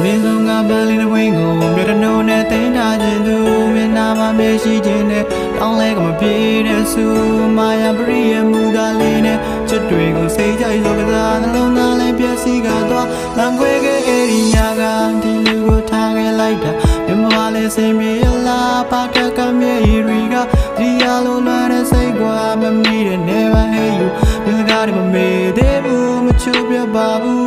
မင်းဆုံးကပန်းလေးတစ်ဝင်းကိုမြေတနိုးနဲ့တင်းထားခြင်းသူမျက်နှာမှာမျက်ရှိခြင်းနဲ့တောင်းလဲကမပြေတဲ့ဆူမာယာပရိယမူသားလေးနဲ့ချစ်တွေကိုစိတ်ကြိုက်သောကစားနှလုံးသားလေးပြည့်စည်ကတော့လမ်းခွဲခဲ့အဲ့ဒီညကဒီလူကိုထားခဲ့လိုက်တာမြမလေးစိတ်မြေလားပါကကမြေရီကဒီရလုံးလွမ်းတဲ့စိတ်ကွာမမီတဲ့ never hate you ဒီစကားတွေမမေ့သေးဘူးမချိုးပြပါဘူး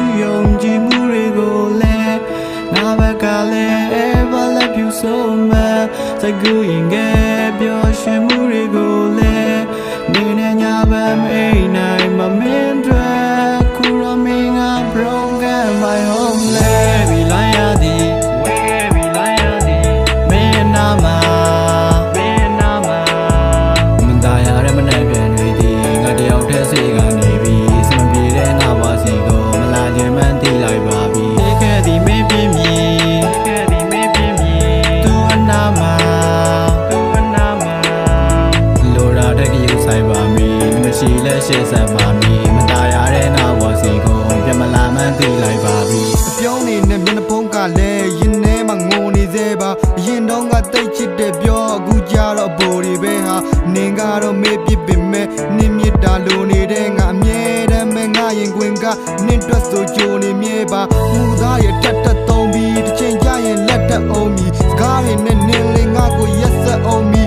much စကူရင်ကပျော်ရွှင်မှုတွေကိုလည်းနေနဲ့ညဘက်မအိမ်နိုင်မမင်း တဲ့ပြောအခုကြတော့ဘိုလ်တွေပဲဟာနင်ကတော့မေးပြစ်ပင်မဲ့နင်မြစ်တာလိုနေတဲ့ငါအမြဲတမ်းပဲငါရင်ခွင်ကနင်တွက်ဆိုကြိုနေမြဲပါမူသားရဲ့တက်တက်သုံးပြီးတစ်ချိန်ကြရင်လက်တက်အောင်မီစကားတွေနဲ့နင်လေးငါကိုရက်ဆက်အောင်မီ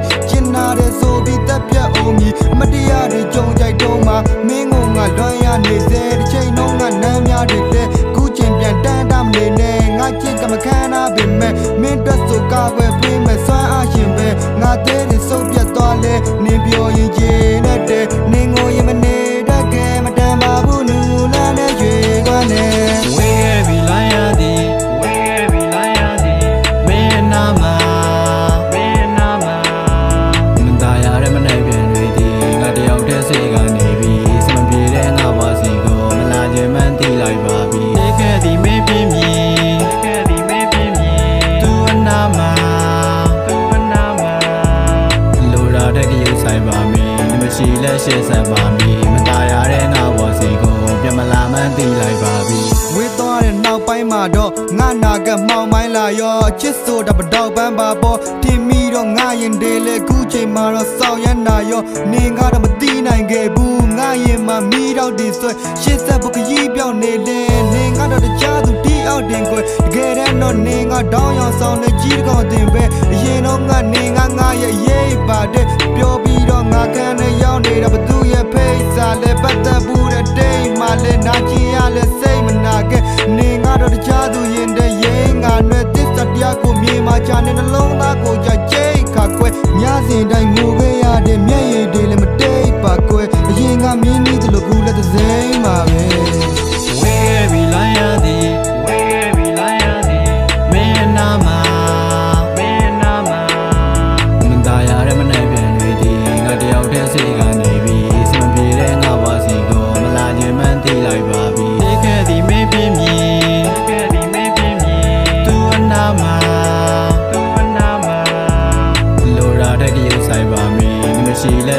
သေးတွေစုပ်ပြတ်သွားလဲနင်ပြောရင်ချ ရှိလဲရှေ့ဆက်ပါမီမตายရတဲ့ငါပါစီကိုပြမလာမှန်းသိလိုက်ပါပြီ ဝေးသွားတဲ့နောက်ပိုင်းမှာတော့ငါနာကမှောင်မိုင်းလာရောချစ်ဆိုတာပတောက်ပန်းပါပေါ်တင်မီတော့ငါရင်ဒေးလေခုချိန်မှာတော့စောက်ရနာရောနင်ကတော့မသိနိုင်ခဲ့ဘူးငါရင်မှာမီတော့ဒီဆွဲရှစ်ဆက်ဘုကကြီးပြောင်းနေလေနင်ကတော့တခြားသူတီးအောင်တင်ကွယ်တကယ်တမ်းတော့နင်ကတောင်းရောင်ဆောင်နေကြီးတကောင်တင်ပဲအရင်တော့ငါနင်ကငါရဲ့ရေးပါတဲ့ပြောပြီးတော့ ငါခံနဲ့ရောက်နေတာဘသူရဲ့ဖိတ်စာလဲပတ်သက်ဘူးတဲ့တိတ်မှလဲနာကျင်ရလဲစိတ်မနာခဲ့နင်ကတော့တခြားသူရင်တဲ့ရေးငါနဲ့သစ္စာတရားကိုမြေမှာချာနေနှလုံး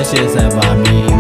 现在把你